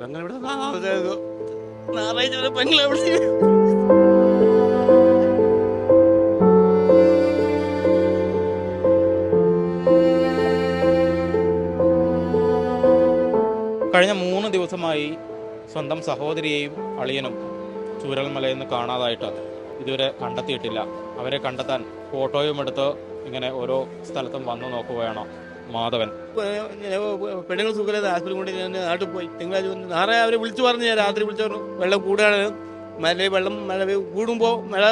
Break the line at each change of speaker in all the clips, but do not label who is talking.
പെങ്ങൾ ഇവിടെ താമസിച്ചത് ഞായറാഴ്ച വരെ പെങ്ങളെ വിളിച്ച്
കഴിഞ്ഞ മൂന്ന് ദിവസമായി സ്വന്തം സഹോദരിയെയും അളിയനും ചൂരൽമലയിൽ നിന്ന് കാണാതായിട്ട് ഇതുവരെ കണ്ടെത്തിയിട്ടില്ല. അവരെ കണ്ടെത്താൻ ഫോട്ടോയും എടുത്ത് ഇങ്ങനെ ഓരോ സ്ഥലത്തും വന്നു നോക്കുകയാണ്? മാധവൻ.
പെണ്ണുങ്ങൾ സുഖമില്ലാതെ ആശുപത്രി കൊണ്ട് നാട്ടിൽ പോയി. തിങ്കളാഴ്ച നാളെ അവരെ വിളിച്ചു പറഞ്ഞു ഞാൻ രാത്രി വിളിച്ചു പറഞ്ഞു വെള്ളം കൂടുകയാണ് മഴ വെള്ളം മഴ കൂടുമ്പോൾ മഴ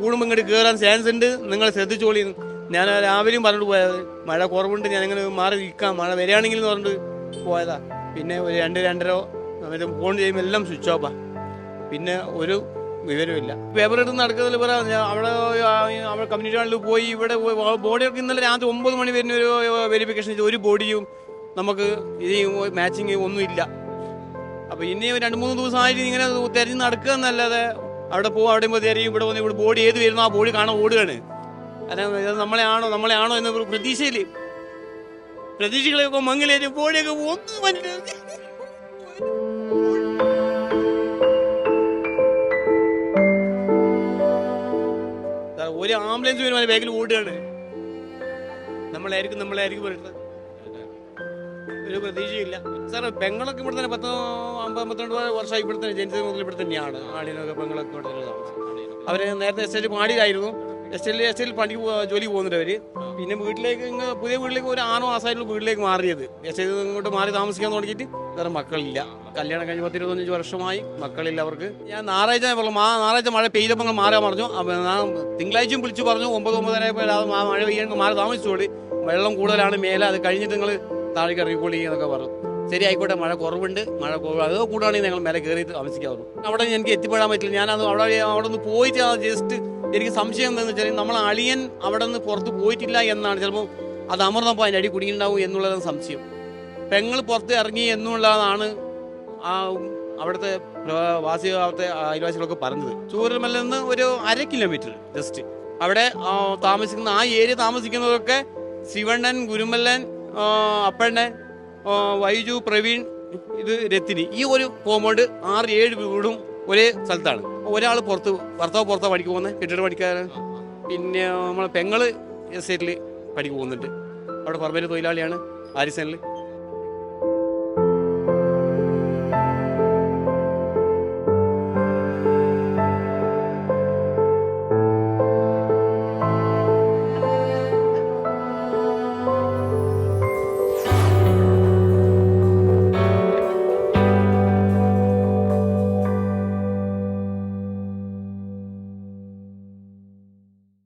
കൂടുമ്പോൾ ഇങ്ങോട്ട് കയറാൻ ചാൻസ് ഉണ്ട്. നിങ്ങൾ ശ്രദ്ധിച്ചോളി. ഞാൻ രാവിലെയും പറഞ്ഞിട്ട് പോയത്. മഴ കുറവുണ്ട് ഞാൻ ഇങ്ങനെ മാറി നിൽക്കാം. മഴ വരികയാണെങ്കിൽ എന്ന് പറഞ്ഞിട്ട് പോയതാ. പിന്നെ ഒരു രണ്ട് രണ്ടര അവർ ഫോൺ ചെയ്യുമ്പോൾ എല്ലാം സ്വിച്ച് ഓഫാ പിന്നെ ഒരു വിവരമില്ല. പേപ്പർ എടുത്ത് നടക്കുന്നതിൽ ഞാൻ അവിടെ അവിടെ കമ്മ്യൂണിറ്റി ഹാളിൽ പോയി ഇവിടെ ബോഡിയൊക്കെ ഇന്നലെ രാത്രി ഒമ്പത് മണി വരുന്ന ഒരു വെരിഫിക്കേഷൻ ചെയ്ത്. ഒരു ബോഡിയും നമുക്ക് ഇത് മാച്ചിങ് ഒന്നും ഇല്ല. അപ്പൊ ഇനി രണ്ട് മൂന്ന് ദിവസമായിട്ട് ഇങ്ങനെ തിരഞ്ഞ് നടക്കുക എന്നല്ലാതെ അവിടെ പോകും അവിടെ പോയി തിരയും ഇവിടെ വന്ന് ഇവിടെ ബോഡി ഏത് വരുന്നു ആ ബോഡി കാണാൻ ഓടുകയാണ്. ഇത് നമ്മളെ ആണോ നമ്മളെ ആണോ എന്ന പ്രതീക്ഷയില്ലേ? പ്രതീക്ഷകളെയൊക്കെ മംഗലേറ്റ് ബോഡിയൊക്കെ ഒന്നും മനസ്സിലാക്കി ആംബുലൻസ് വരുമാന വേഗം ഓടുകയാണ്. നമ്മളായിരിക്കും നമ്മളായിരിക്കും പറഞ്ഞത് ഒരു പ്രതീക്ഷയില്ല. സാർ പെങ്ങളൊക്കെ ഇവിടെ തന്നെ പത്ത് അമ്പത് അമ്പത്തിരണ്ട് വർഷമായി ഇവിടെ തന്നെ ജനിച്ചത് മുതൽ ഇവിടെ തന്നെയാണ്. ആടിനൊക്കെ പെങ്ങളൊക്കെ ഇവിടെ തന്നെ അവർ നേരത്തെ എസ്റ്റേറ്റ് പാടിയിലായിരുന്നു എസ്റ്റേറ്റിൽ എസ്റ്റേറ്റിൽ പണിക്ക് ജോലി പോകുന്നുണ്ട് അവർ. പിന്നെ വീട്ടിലേക്ക് പുതിയ വീട്ടിലേക്ക് ഒരു ആറ് മാസമായിട്ടുള്ള വീട്ടിലേക്ക് മാറിയത്. എസ്റ്റേറ്റ് ഇങ്ങോട്ട് മാറി താമസിക്കാൻ തുടങ്ങിയിട്ട് വേറെ മക്കളില്ല. കല്യാണം കഴിഞ്ഞ് പത്തിരുപത്തഞ്ച് വർഷമായി മക്കളില്ല അവർക്ക്. ഞാൻ ഞായറാഴ്ച പറഞ്ഞു മാ ഞായറാഴ്ച മഴ പെയ്തപ്പോൾ മാറാൻ പറഞ്ഞു. ഞാൻ തിങ്കളാഴ്ചയും വിളിച്ചു പറഞ്ഞു ഒമ്പത് ഒമ്പതരയപ്പോൾ മഴ പെയ്യാൻ മാറി താമസിച്ചോളി വെള്ളം കൂടുതലാണ് മേലെ അത് കഴിഞ്ഞിട്ട് നിങ്ങൾ താഴേക്ക് ഇറങ്ങിക്കോളി എന്നൊക്കെ പറഞ്ഞു. ശരി ആയിക്കോട്ടെ മഴ കുറവുണ്ട് മഴ കുറവ് അത് കൂടുകയാണെങ്കിൽ ഞങ്ങൾ മേലെ കയറി താമസിക്കാവുള്ളൂ അവിടെ എനിക്ക് എത്തിപ്പെടാൻ പറ്റില്ല. ഞാനത് അവിടെ അവിടെ നിന്ന് പോയിട്ട് ജസ്റ്റ് എനിക്ക് സംശയം എന്താണെന്ന് വെച്ചാൽ നമ്മൾ അളിയൻ അവിടെ നിന്ന് പുറത്ത് പോയിട്ടില്ല എന്നാണ്. ചിലപ്പോൾ അത് അമർന്നപ്പോൾ അതിന്റെ അടി കുടിയുണ്ടാവും എന്നുള്ളതാണ് സംശയം. പെങ്ങൾ പുറത്ത് ഇറങ്ങി എന്നുള്ളതാണ് ആ വാസി അവിടുത്തെ അയൽവാസികളൊക്കെ പറഞ്ഞത്. ചൂരൽമലയിൽ നിന്ന് ഒരു അര കിലോമീറ്റർ ജസ്റ്റ് അവിടെ ആ, താമസിക്കുന്ന ആ ഏരിയ താമസിക്കുന്നവരൊക്കെ ശിവണ്ണൻ ഗുരുമല്ലൻ ആ, അപ്പണ്ണൻ ആ, വൈജു പ്രവീൺ ഇത് രത്തിനി. ഈ ഒരു കോമ്പൗണ്ട് ആറ് ഏഴ് വീടും ഒരേ സ്ഥലത്താണ്. ഒരാൾ പുറത്ത് ഭർത്താവ് പുറത്താ പണിക്ക് പോകുന്നത് കെട്ടിട പണിക്കാരൻ. പിന്നെ നമ്മളെ പെങ്ങൾ എസ്റ്റേറ്റിൽ പണിക്ക് പോകുന്നുണ്ട്. അവിടെ പറമ്പേര് തൊഴിലാളിയാണ്. ആരിസനിൽ